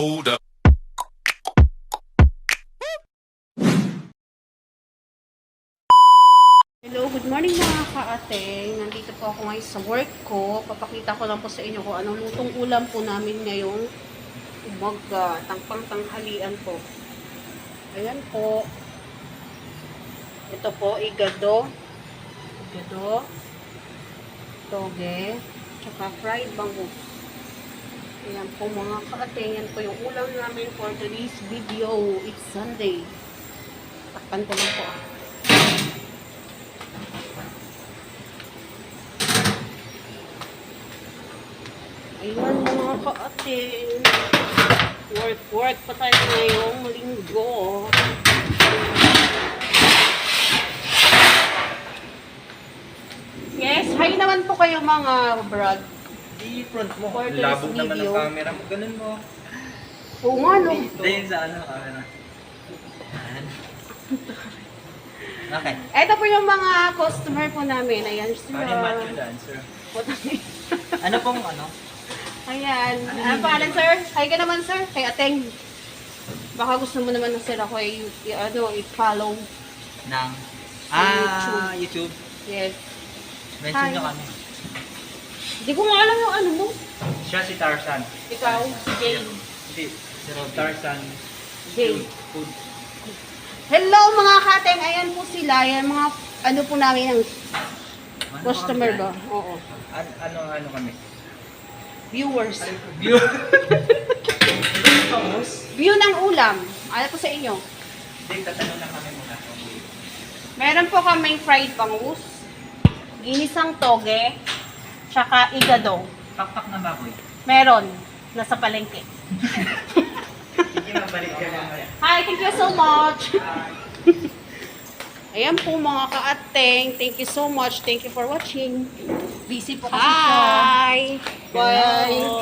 hold up. Hello, good morning mga kaate. Nandito po ako ngayon sa work ko. Papakita ko lang po sa inyo kung anong lutong ulam po namin ngayong umaga. Tangpang-tanghalian po. Ayan po. Ito po, igado. Igado. Toge. Tsaka fried bangus. Ayan po mga kaate. Yan po yung ulam namin for today's video. It's Sunday. Takpan ko lang po. ah. Ayan mga kaate. Work, work pa tayo ngayong linggo. Yes, hi naman po kayo mga brad. I-front mo. For this Labog naman video. ang camera mo. Ganun mo. Oo nga no. Dahil sa ano, camera. Yan. Okay. Ito po yung mga customer po namin. Ayan sila. Ano yung Matthew dancer? Ano pong ano? Ayan. Ano pangalan, sir? Hi ka naman, sir. Kay Ateng. Baka gusto mo naman na sir ako ay, i- ano, i-follow. Nang... Ah, YouTube. Yes. Mention Hi. nyo kami. Hindi ko nga alam yung ano mo. Siya si Tarzan. Ikaw, Jay. Hindi. Si Rob. Tarzan. Jay. Food. Hello mga kateng. Ayan po sila. Ayan mga, ano po namin ang Ano customer ba? yan? Oo. An- ano, ano kami? Viewers. View. View ng ulam. Ano po sa inyo? Hindi, tatanong lang kami muna. Meron po kaming fried bangus, ginisang toge, tsaka igado. Pakpak na baboy. Meron. Nasa palengke. Sige, magbalik ka mamaya. Hi, thank you so much. Ayan po mga ka-ateng. Thank you so much. Thank you for watching. Busy po kasi siya. Bye. Hello.